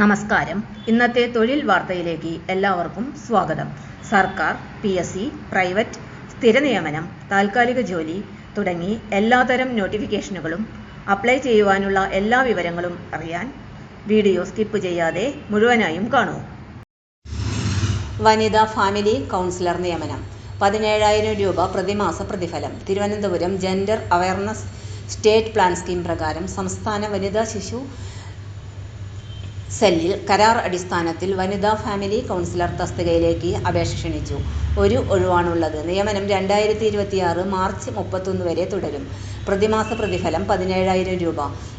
നമസ്കാരം. ഇന്നത്തെ തൊഴിൽ വാർത്തയിലേക്ക് എല്ലാവർക്കും സ്വാഗതം. സർക്കാർ പി എസ് സി പ്രൈവറ്റ് സ്ഥിര നിയമനം താൽക്കാലിക ജോലി തുടങ്ങി എല്ലാതരം നോട്ടിഫിക്കേഷനുകളും അപ്ലൈ ചെയ്യുവാനുള്ള എല്ലാ വിവരങ്ങളും അറിയാൻ വീഡിയോ സ്കിപ്പ് ചെയ്യാതെ മുഴുവനായും കാണൂ. വനിതാ ഫാമിലി കൗൺസിലർ നിയമനം പതിനേഴായിരം രൂപ പ്രതിമാസ പ്രതിഫലം. Thiruvananthapuram gender awareness state plan scheme പ്രകാരം സംസ്ഥാന വനിതാ ശിശു സെല്ലിൽ കരാർ അടിസ്ഥാനത്തിൽ വനിതാ ഫാമിലി കൗൺസിലർ തസ്തികയിലേക്ക് അപേക്ഷ ക്ഷണിച്ചു. ഒരു ഒഴിവാണുള്ളത്. നിയമനം രണ്ടായിരത്തി ഇരുപത്തിയാറ് മാർച്ച് മുപ്പത്തൊന്ന് വരെ തുടരും. പ്രതിമാസ പ്രതിഫലം പതിനേഴായിരം രൂപ.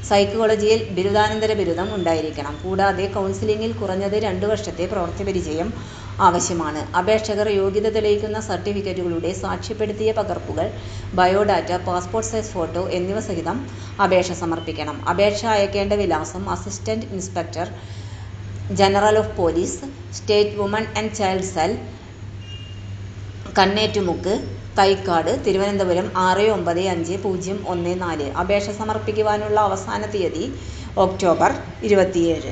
സൈക്കോളജിയിൽ ബിരുദാനന്തര ബിരുദം ഉണ്ടായിരിക്കണം. കൂടാതെ കൗൺസിലിംഗിൽ കുറഞ്ഞത് രണ്ട് വർഷത്തെ പ്രവൃത്തി പരിചയം ആവശ്യമാണ്. അപേക്ഷകർ യോഗ്യത തെളിയിക്കുന്ന സർട്ടിഫിക്കറ്റുകളുടെ സാക്ഷ്യപ്പെടുത്തിയ പകർപ്പുകൾ ബയോഡാറ്റ പാസ്പോർട്ട് സൈസ് ഫോട്ടോ എന്നിവ സഹിതം അപേക്ഷ സമർപ്പിക്കണം. അപേക്ഷ അയക്കേണ്ട വിലാസം assistant inspector general of police state woman and child cell Kannettumukku Thycaud Thiruvananthapuram ആറ് ഒമ്പത് അഞ്ച് പൂജ്യം ഒന്ന് നാല്. അപേക്ഷ സമർപ്പിക്കുവാനുള്ള അവസാന തീയതി ഒക്ടോബർ ഇരുപത്തിയേഴ്.